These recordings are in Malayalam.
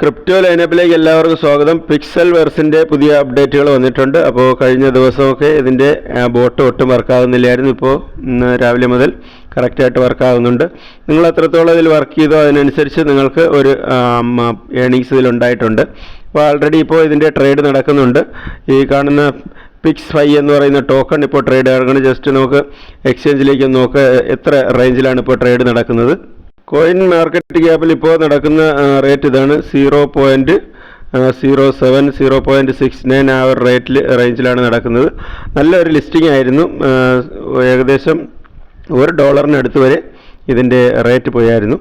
ക്രിപ്റ്റോ ലൈനപ്പിലേക്ക് എല്ലാവർക്കും സ്വാഗതം. പിക്സൽ വെർസിന്റെ പുതിയ അപ്ഡേറ്റുകൾ വന്നിട്ടുണ്ട്. അപ്പോൾ കഴിഞ്ഞ ദിവസമൊക്കെ ഇതിന്റെ ബോട്ട് ഒട്ടും വർക്കാകുന്നില്ലായിരുന്നു ഇപ്പോൾ രാവിലെ മുതൽ കറക്റ്റായിട്ട് വർക്കാകുന്നുണ്ട് നിങ്ങൾ എത്രത്തോളം ഇതിൽ വർക്ക് ചെയ്തോ അതിനനുസരിച്ച് നിങ്ങൾക്ക് ഒരു ഏണിങ്സ് ഇതിലുണ്ടായിട്ടുണ്ട് അപ്പോൾ ആൾറെഡി ഇപ്പോൾ ഇതിന്റെ ട്രേഡ് നടക്കുന്നുണ്ട്. ഈ കാണുന്ന പിക്സ് ഫൈ എന്ന് പറയുന്ന ടോക്കൺ ഇപ്പോൾ ട്രേഡ് നടക്കുന്നത് ജസ്റ്റ് നമുക്ക് എക്സ്ചേഞ്ചിലേക്ക് നോക്കുക എത്ര റേഞ്ചിലാണ് ഇപ്പോൾ ട്രേഡ് നടക്കുന്നത്. കോയിൻ മാർക്കറ്റ് ക്യാപ്പിൽ ഇപ്പോൾ നടക്കുന്ന റേറ്റ് ഇതാണ് zero point zero seven zero point six nine ആ ഒരു റേറ്റിൽ റേഞ്ചിലാണ് നടക്കുന്നത്. നല്ലൊരു ലിസ്റ്റിംഗ് ആയിരുന്നു. ഏകദേശം ഒരു ഡോളറിനടുത്ത് വരെ ഇതിന്റെ റേറ്റ് പോയായിരുന്നു.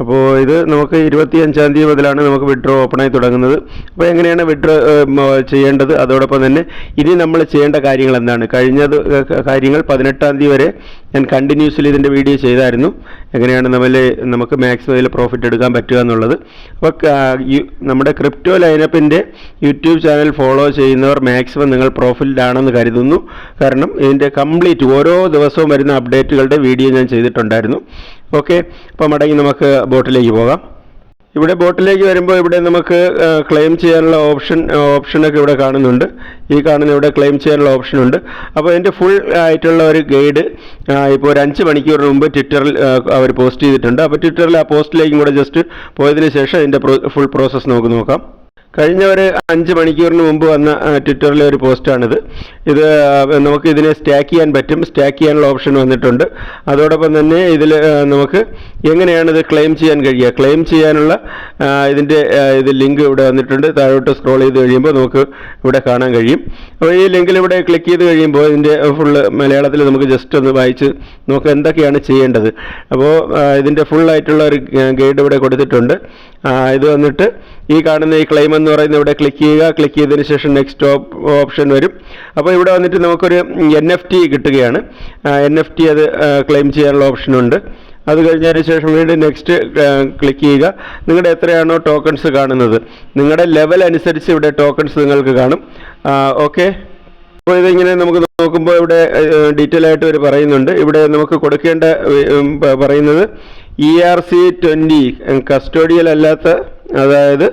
അപ്പോൾ ഇത് നമുക്ക് ഇരുപത്തി അഞ്ചാം തീയതി മുതലാണ് നമുക്ക് വിഡ്രോ ഓപ്പണായി തുടങ്ങുന്നത്. അപ്പോൾ എങ്ങനെയാണ് വിഡ്രോ ചെയ്യേണ്ടത്? അതോടൊപ്പം തന്നെ ഇനി നമ്മൾ ചെയ്യേണ്ട കാര്യങ്ങൾ എന്താണ്? കഴിഞ്ഞത് കാര്യങ്ങൾ പതിനെട്ടാം തീയതി വരെ ഞാൻ കണ്ടിന്യൂസ്ലി ഇതിന്റെ വീഡിയോ ചെയ്തായിരുന്നു. എങ്ങനെയാണ് നമ്മൾ നമുക്ക് മാക്സിമം പ്രോഫിറ്റ് എടുക്കാൻ പറ്റുക എന്നുള്ളത്. അപ്പോൾ നമ്മുടെ ക്രിപ്റ്റോ ലൈനപ്പിന്റെ യൂട്യൂബ് ചാനൽ ഫോളോ ചെയ്യുന്നവർ മാക്സിമം നിങ്ങൾ പ്രോഫിറ്റിലാണെന്ന് കരുതുന്നു. കാരണം ഇതിന്റെ കംപ്ലീറ്റ് ഓരോ ദിവസവും വരുന്ന അപ്ഡേറ്റുകളുടെ വീഡിയോ ഞാൻ ചെയ്തിട്ടുണ്ടായിരുന്നു. ഓക്കെ അപ്പോൾ മടങ്ങി നമുക്ക് ബോട്ടിലേക്ക് പോകാം. ഇവിടെ ബോട്ടിലേക്ക് വരുമ്പോൾ ഇവിടെ നമുക്ക് ക്ലെയിം ചെയ്യാനുള്ള ഓപ്ഷൻ ഓപ്ഷനൊക്കെ ഇവിടെ കാണുന്നുണ്ട്. ഈ കാണുന്ന ഇവിടെ ക്ലെയിം ചെയ്യാനുള്ള ഓപ്ഷൻ ഉണ്ട്. അപ്പോൾ എന്റെ ഫുൾ ആയിട്ടുള്ള ഒരു ഗൈഡ് ഇപ്പോൾ ഒരു അഞ്ച് മണിക്കൂറിന് മുമ്പ് ട്വിറ്ററിൽ അവർ പോസ്റ്റ് ചെയ്തിട്ടുണ്ട്. അപ്പോൾ ട്വിറ്ററിൽ ആ പോസ്റ്റിലേക്കും കൂടെ ജസ്റ്റ് പോയതിന് ശേഷം അതിന്റെ ഫുൾ പ്രോസസ്സ് നമുക്ക് നോക്കാം. കഴിഞ്ഞ ഒരു അഞ്ച് മണിക്കൂറിന് മുമ്പ് വന്ന ട്വിറ്ററിലെ ഒരു പോസ്റ്റാണിത്. ഇത് നമുക്ക് ഇതിനെ സ്റ്റാക്ക് ചെയ്യാൻ പറ്റും. സ്റ്റാക്ക് ചെയ്യാനുള്ള ഓപ്ഷൻ വന്നിട്ടുണ്ട്. അതോടൊപ്പം തന്നെ ഇതിൽ നമുക്ക് എങ്ങനെയാണ് ഇത് ക്ലെയിം ചെയ്യാൻ കഴിയുക? ക്ലെയിം ചെയ്യാനുള്ള ഇതിന്റെ ഇത് ലിങ്ക് ഇവിടെ വന്നിട്ടുണ്ട്. താഴോട്ട് സ്ക്രോൾ ചെയ്ത് കഴിയുമ്പോൾ നമുക്ക് ഇവിടെ കാണാൻ കഴിയും. അപ്പോൾ ഈ ലിങ്കിൽ ഇവിടെ ക്ലിക്ക് ചെയ്ത് കഴിയുമ്പോൾ ഇതിന്റെ ഫുള്ള് മലയാളത്തിൽ നമുക്ക് ജസ്റ്റ് ഒന്ന് വായിച്ച് നമുക്ക് എന്തൊക്കെയാണ് ചെയ്യേണ്ടത്. അപ്പോൾ ഇതിന്റെ ഫുൾ ആയിട്ടുള്ള ഒരു ഗൈഡ് ഇവിടെ കൊടുത്തിട്ടുണ്ട്. ഇത് വന്നിട്ട് ഈ കാണുന്ന ഈ ക്ലെയിം എന്ന് പറയുന്ന ഇവിടെ ക്ലിക്ക് ചെയ്യുക. ക്ലിക്ക് ചെയ്തതിന് ശേഷം നെക്സ്റ്റ് ഓപ്ഷൻ വരും. അപ്പോൾ ഇവിടെ വന്നിട്ട് നമുക്കൊരു എൻ എഫ് ടി കിട്ടുകയാണ്. എൻ എഫ് ടി അത് ക്ലെയിം ചെയ്യാനുള്ള ഓപ്ഷനുണ്ട് അത് കഴിഞ്ഞതിന് ശേഷം വീണ്ടും നെക്സ്റ്റ് ക്ലിക്ക് ചെയ്യുക. നിങ്ങളുടെ എത്രയാണോ ടോക്കൺസ് കാണുന്നത്. നിങ്ങളുടെ ലെവൽ അനുസരിച്ച് ഇവിടെ ടോക്കൺസ് നിങ്ങൾക്ക് കാണും. ഓക്കെ അപ്പോൾ ഇതിങ്ങനെ നമുക്ക് നോക്കുമ്പോൾ ഇവിടെ ഡീറ്റെയിൽ ആയിട്ട് ഒരു പറയുന്നുണ്ട്. ഇവിടെ നമുക്ക് കൊടുക്കേണ്ട പറയുന്നത് E R C twenty custodial അല്ലാത്ത അതായത്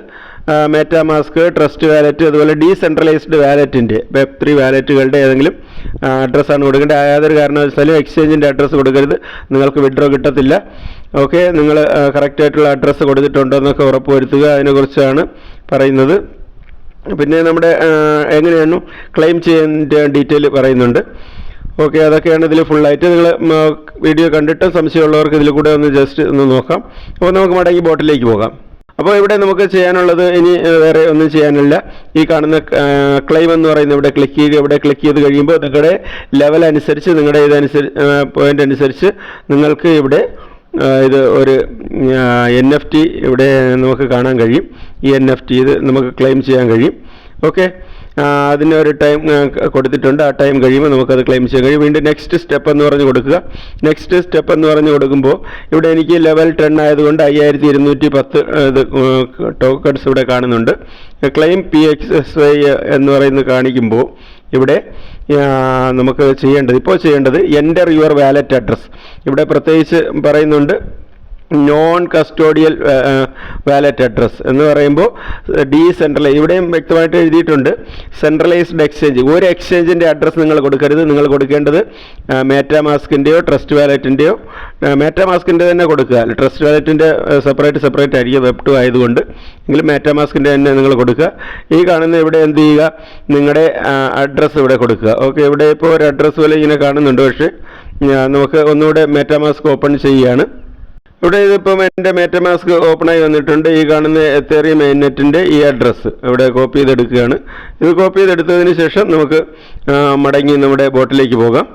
മെറ്റാമാസ്ക് ട്രസ്റ്റ് വാലറ്റ് അതുപോലെ ഡീസെൻട്രലൈസ്ഡ് വാലറ്റിന്റെ വെബ് ത്രീ വാലറ്റുകളുടെ ഏതെങ്കിലും അഡ്രസ്സാണ് കൊടുക്കേണ്ടത്. യാതൊരു കാരണവശാലും എക്സ്ചേഞ്ചിന്റെ അഡ്രസ്സ് കൊടുക്കരുത്. നിങ്ങൾക്ക് വിഡ്രോ കിട്ടത്തില്ല. ഓക്കെ നിങ്ങൾ കറക്റ്റായിട്ടുള്ള അഡ്രസ്സ് കൊടുത്തിട്ടുണ്ടോ എന്നൊക്കെ ഉറപ്പുവരുത്തുക. അതിനെക്കുറിച്ചാണ് പറയുന്നത്. പിന്നെ നമ്മുടെ എങ്ങനെയാണ് ക്ലെയിം ചെയ്യേണ്ട ഡീറ്റെയിൽ പറയുന്നുണ്ട്. ഓക്കെ അതൊക്കെയാണ് ഇതിൽ ഫുള്ളായിട്ട് നിങ്ങൾ വീഡിയോ കണ്ടിട്ട് സംശയമുള്ളവർക്ക് ഇതിൽ കൂടെ ഒന്ന് ജസ്റ്റ് ഒന്ന് നോക്കാം. അപ്പോൾ നമുക്ക് മടങ്ങി ബോട്ടിലേക്ക് പോകാം. അപ്പോൾ ഇവിടെ നമുക്ക് ചെയ്യാനുള്ളത് ഇനി വേറെ ഒന്നും ചെയ്യാനില്ല. ഈ കാണുന്ന ക്ലെയിം എന്ന് പറയുന്ന ഇവിടെ ക്ലിക്ക് ചെയ്യുക ഇവിടെ ക്ലിക്ക് ചെയ്ത് കഴിയുമ്പോൾ നിങ്ങളുടെ ലെവൽ അനുസരിച്ച് നിങ്ങളുടെ ഇതനുസരിച്ച് പോയിന്റ് അനുസരിച്ച് നിങ്ങൾക്ക് ഇവിടെ ഇത് ഒരു എൻ എഫ് ടി ഇവിടെ നമുക്ക് കാണാൻ കഴിയും. ഈ എൻ എഫ് ടി ഇത് നമുക്ക് ക്ലെയിം ചെയ്യാൻ കഴിയും. ഓക്കെ അതിന് ഒരു ടൈം കൊടുത്തിട്ടുണ്ട്. ആ ടൈം കഴിയുമ്പോൾ നമുക്കത് ക്ലെയിം ചെയ്യാൻ കഴിയും വീണ്ടും നെക്സ്റ്റ് സ്റ്റെപ്പ് എന്ന് പറഞ്ഞ് കൊടുക്കുക. നെക്സ്റ്റ് സ്റ്റെപ്പ് എന്ന് പറഞ്ഞ് കൊടുക്കുമ്പോൾ ഇവിടെ എനിക്ക് ലെവൽ ടെൻ ആയതുകൊണ്ട് അയ്യായിരത്തി ഇരുന്നൂറ്റി പത്ത് ഇത് ടോക്കൺസ് ഇവിടെ കാണുന്നുണ്ട്. Claim P X S I എന്ന് പറയുന്നത് കാണിക്കുമ്പോൾ ഇവിടെ നമുക്ക് ചെയ്യേണ്ടത് ഇപ്പോൾ ചെയ്യേണ്ടത് എന്റർ യുവർ വാലറ്റ് അഡ്രസ്സ് ഇവിടെ പ്രത്യേകിച്ച് പറയുന്നുണ്ട് നോൺ കസ്റ്റോഡിയൽ വാലറ്റ് അഡ്രസ്സ് എന്ന് പറയുമ്പോൾ ഡീസെൻട്രലൈസ് ഇവിടെയും വ്യക്തമായിട്ട് എഴുതിയിട്ടുണ്ട് സെൻട്രലൈസ്ഡ് എക്സ്ചേഞ്ച് ഒരു എക്സ്ചേഞ്ചിന്റെ അഡ്രസ്സ് നിങ്ങൾ കൊടുക്കരുത്. നിങ്ങൾ കൊടുക്കേണ്ടത് മേറ്റാമാസ്കിന്റെയോ ട്രസ്റ്റ് വാലറ്റിന്റെയോ മേറ്റാമാസ്കിന്റെ തന്നെ കൊടുക്കുക. ട്രസ്റ്റ് വാലറ്റിന്റെ സെപ്പറേറ്റ് സെപ്പറേറ്റ് ആയിരിക്കും വെബ് ടു ആയതുകൊണ്ട്. എങ്കിലും മേറ്റാമാസ്കിന്റെ തന്നെ നിങ്ങൾ കൊടുക്കുക. ഈ കാണുന്ന ഇവിടെ എന്ത് ചെയ്യുക? നിങ്ങളുടെ അഡ്രസ്സ് ഇവിടെ കൊടുക്കുക. ഓക്കെ ഇവിടെ ഇപ്പോൾ ഒരു അഡ്രസ്സ് പോലെ ഇങ്ങനെ കാണുന്നുണ്ട്. പക്ഷേ നമുക്ക് ഒന്നുകൂടെ മേറ്റാമാസ്ക് ഓപ്പൺ ചെയ്യുകയാണ്. ഇവിടെ ഇതിപ്പം എന്റെ മേറ്റമാസ്ക് ഓപ്പണായി വന്നിട്ടുണ്ട്. ഈ കാണുന്ന എത്തേറി മെയിൻനെറ്റിന്റെ ഈ അഡ്രസ്സ് ഇവിടെ കോപ്പി ചെയ്തെടുക്കുകയാണ്. ഇത് കോപ്പി ചെയ്തെടുത്തതിന് ശേഷം നമുക്ക് മടങ്ങി നമ്മുടെ ബോട്ടിലേക്ക് പോകാം.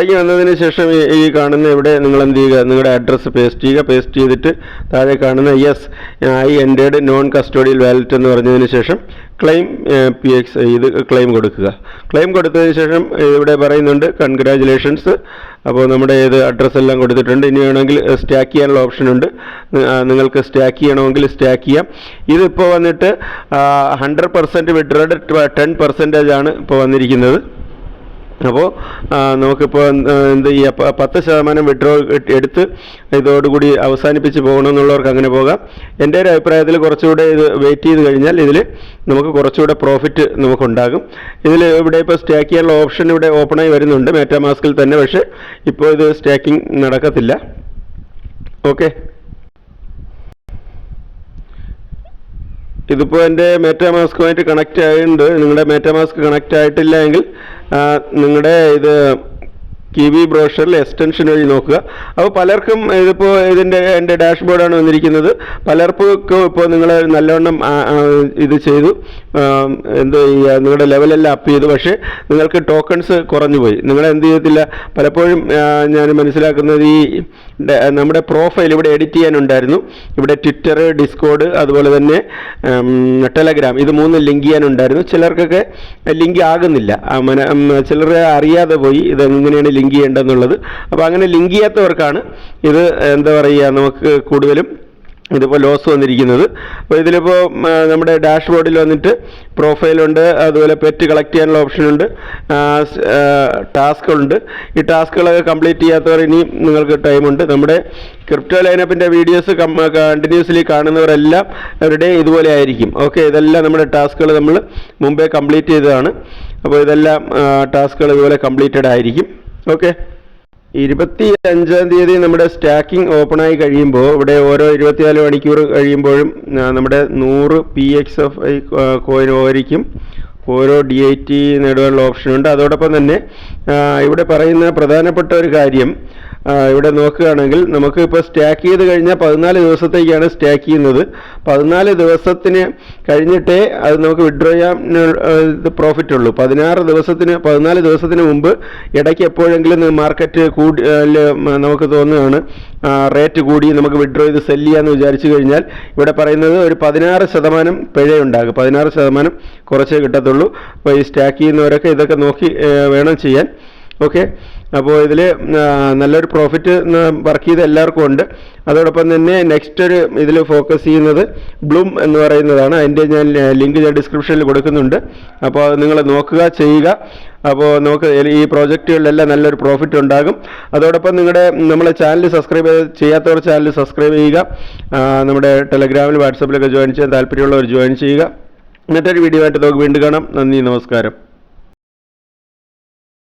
മടങ്ങി വന്നതിന് ശേഷം ഈ- കാണുന്ന ഇവിടെ നിങ്ങൾ എന്ത് ചെയ്യുക? നിങ്ങളുടെ അഡ്രസ്സ് പേസ്റ്റ് ചെയ്യുക. പേസ്റ്റ് ചെയ്തിട്ട് താഴെ കാണുന്ന yes I ended non custodial wallet എന്ന് പറഞ്ഞതിന് ശേഷം ക്ലെയിം പി എക്സ് ഇത് ക്ലെയിം കൊടുക്കുക. ക്ലെയിം കൊടുത്തതിന് ശേഷം ഇവിടെ പറയുന്നുണ്ട് കൺഗ്രാജുലേഷൻസ് അപ്പോൾ നമ്മുടെ ഇത് അഡ്രസ്സ് എല്ലാം കൊടുത്തിട്ടുണ്ട്. ഇനി വേണമെങ്കിൽ സ്റ്റാക്ക് ചെയ്യാനുള്ള ഓപ്ഷൻ ഉണ്ട്. നിങ്ങൾക്ക് സ്റ്റാക്ക് ചെയ്യണമെങ്കിൽ സ്റ്റാക്ക് ചെയ്യാം. ഇതിപ്പോൾ വന്നിട്ട് hundred percent withdrawed ten percentage ആണ് ഇപ്പോൾ വന്നിരിക്കുന്നത്. അപ്പോൾ നമുക്കിപ്പോൾ എന്ത് ഈ പത്ത് ശതമാനം വിഡ്രോ എടുത്ത് ഇതോടുകൂടി അവസാനിപ്പിച്ച് പോകണമെന്നുള്ളവർക്ക് അങ്ങനെ പോകാം. എന്റെ ഒരു അഭിപ്രായത്തിൽ കുറച്ചുകൂടെ ഇത് വെയിറ്റ് ചെയ്ത് കഴിഞ്ഞാൽ ഇതിൽ നമുക്ക് കുറച്ചുകൂടെ പ്രോഫിറ്റ് നമുക്കുണ്ടാകും. ഇതിൽ ഇവിടെ ഇപ്പോൾ സ്റ്റാക്ക് ചെയ്യാനുള്ള ഓപ്ഷൻ ഇവിടെ ഓപ്പണായി വരുന്നുണ്ട് മാസ്കിൽ തന്നെ പക്ഷേ ഇപ്പോൾ ഇത് സ്റ്റാക്കിംഗ് നടക്കത്തില്ല. ഓക്കെ ഇതിപ്പോൾ എന്റെ മാസ്കുമായിട്ട് കണക്റ്റ് ആയിട്ടുണ്ട്. നിങ്ങളുടെ മാസ്ക് കണക്റ്റ് ആയിട്ടില്ല എങ്കിൽ നിങ്ങളുടെ ഇത് കിവി ബ്രോഷറിൽ എക്സ്റ്റൻഷൻ വഴി നോക്കുക. അപ്പോൾ പലർക്കും ഇതിപ്പോൾ ഇതിന്റെ എന്റെ ഡാഷ്ബോർഡാണ് വന്നിരിക്കുന്നത്. പലർക്കും ഇപ്പോൾ നിങ്ങൾ നല്ലവണ്ണം ഇത് ചെയ്തു. എന്ത് ചെയ്യുക നിങ്ങളുടെ ലെവലെല്ലാം അപ്പ് ചെയ്തു. പക്ഷേ നിങ്ങൾക്ക് ടോക്കൺസ് കുറഞ്ഞു പോയി നിങ്ങൾ എന്ത് ചെയ്യത്തില്ല? പലപ്പോഴും ഞാൻ മനസ്സിലാക്കുന്നത് ഈ നമ്മുടെ പ്രൊഫൈൽ ഇവിടെ എഡിറ്റ് ചെയ്യാനുണ്ടായിരുന്നു. ഇവിടെ ട്വിറ്റർ ഡിസ്കോഡ് അതുപോലെ തന്നെ ടെലഗ്രാം ഇത് മൂന്ന് ലിങ്ക് ചെയ്യാനുണ്ടായിരുന്നു. ചിലർക്കൊക്കെ ലിങ്ക് ആകുന്നില്ല. ചിലർ അറിയാതെ പോയി. ഇത് എങ്ങനെയാണ് ലിങ്ക് ചെയ്യേണ്ടതെന്നുള്ളത് അപ്പോൾ അങ്ങനെ ലിങ്ക് ചെയ്യാത്തവർക്കാണ് ഇത് എന്താ പറയുക നമുക്ക് കൂടുതലും ഇതിപ്പോൾ ലോസ് വന്നിരിക്കുന്നത്. അപ്പോൾ ഇതിലിപ്പോൾ നമ്മുടെ ഡാഷ് ബോർഡിൽ വന്നിട്ട് പ്രൊഫൈലുണ്ട് അതുപോലെ പെറ്റ് കളക്ട് ചെയ്യാനുള്ള ഓപ്ഷനുണ്ട് ടാസ്കുകളുണ്ട് ഈ ടാസ്കുകളൊക്കെ കംപ്ലീറ്റ് ചെയ്യാത്തവർ ഇനിയും നിങ്ങൾക്ക് ടൈമുണ്ട് നമ്മുടെ ക്രിപ്റ്റോ ലൈനപ്പിന്റെ വീഡിയോസ് കണ്ടിന്യൂസ്ലി കാണുന്നവരെല്ലാം അവരുടെ ഇതുപോലെ ആയിരിക്കും. ഓക്കെ ഇതെല്ലാം നമ്മുടെ ടാസ്കുകൾ നമ്മൾ മുമ്പേ കംപ്ലീറ്റ് ചെയ്തതാണ്. അപ്പോൾ ഇതെല്ലാം ടാസ്കുകൾ ഇതുപോലെ കംപ്ലീറ്റഡ് ആയിരിക്കും. ഓക്കെ ഇരുപത്തി അഞ്ചാം തീയതി നമ്മുടെ സ്റ്റാക്കിംഗ് ഓപ്പണായി കഴിയുമ്പോൾ ഇവിടെ ഓരോ ഇരുപത്തിനാല് മണിക്കൂർ കഴിയുമ്പോഴും നമ്മുടെ നൂറ് P X F I coin ഓരിക്കും ഓരോ ഡി ഐ ടി നേടുവാനുള്ള ഓപ്ഷനുണ്ട് അതോടൊപ്പം തന്നെ ഇവിടെ പറയുന്ന പ്രധാനപ്പെട്ട ഒരു കാര്യം ഇവിടെ നോക്കുകയാണെങ്കിൽ നമുക്ക് ഇപ്പോൾ സ്റ്റാക്ക് ചെയ്ത് കഴിഞ്ഞാൽ പതിനാല് ദിവസത്തേക്കാണ് സ്റ്റാക്ക് ചെയ്യുന്നത്. പതിനാല് ദിവസത്തിന് കഴിഞ്ഞിട്ടേ അത് നമുക്ക് വിഡ്രോ ചെയ്യാൻ ഇത് പ്രോഫിറ്റ് ഉള്ളൂ. പതിനാറ് ദിവസത്തിന് പതിനാല് ദിവസത്തിന് മുമ്പ് ഇടയ്ക്ക് എപ്പോഴെങ്കിലും മാർക്കറ്റ് കൂടി നമുക്ക് തോന്നുകയാണ് റേറ്റ് കൂടി നമുക്ക് വിഡ്രോ ചെയ്ത് സെല്ല് ചെയ്യാമെന്ന് വിചാരിച്ചു കഴിഞ്ഞാൽ ഇവിടെ പറയുന്നത് ഒരു പതിനാറ് ശതമാനം പിഴയുണ്ടാകും പതിനാറ് ശതമാനം കുറച്ചേ കിട്ടത്തുള്ളൂ. അപ്പോൾ ഈ സ്റ്റാക്ക് ചെയ്യുന്നവരൊക്കെ ഇതൊക്കെ നോക്കി വേണം ചെയ്യാൻ. ഓക്കെ. അപ്പോൾ ഇതിൽ നല്ലൊരു പ്രോഫിറ്റ് വർക്ക് ചെയ്ത എല്ലാവർക്കും ഉണ്ട്. അതോടൊപ്പം തന്നെ നെക്സ്റ്റ് ഒരു ഇതിൽ ഫോക്കസ് ചെയ്യുന്നത് ബ്ലൂം എന്ന് പറയുന്നതാണ്. അതിന്റെ ഞാൻ ലിങ്ക് ഞാൻ ഡിസ്ക്രിപ്ഷനിൽ കൊടുക്കുന്നുണ്ട്. അപ്പോൾ നിങ്ങൾ നോക്കുക ചെയ്യുക. അപ്പോൾ നമുക്ക് ഈ പ്രോജക്റ്റുകളിലെല്ലാം നല്ലൊരു പ്രോഫിറ്റ് ഉണ്ടാകും. അതോടൊപ്പം നിങ്ങളുടെ നമ്മളെ ചാനൽ സബ്സ്ക്രൈബ് ചെയ്യാത്തവർ ചാനൽ സബ്സ്ക്രൈബ് ചെയ്യുക. നമ്മുടെ ടെലഗ്രാമിൽ വാട്സപ്പിലൊക്കെ ജോയിൻ ചെയ്യാൻ താല്പര്യമുള്ളവർ ജോയിൻ ചെയ്യുക. മറ്റൊരു വീഡിയോ ആയിട്ട് നമുക്ക് വീണ്ടും കാണാം. നന്ദി നമസ്കാരം.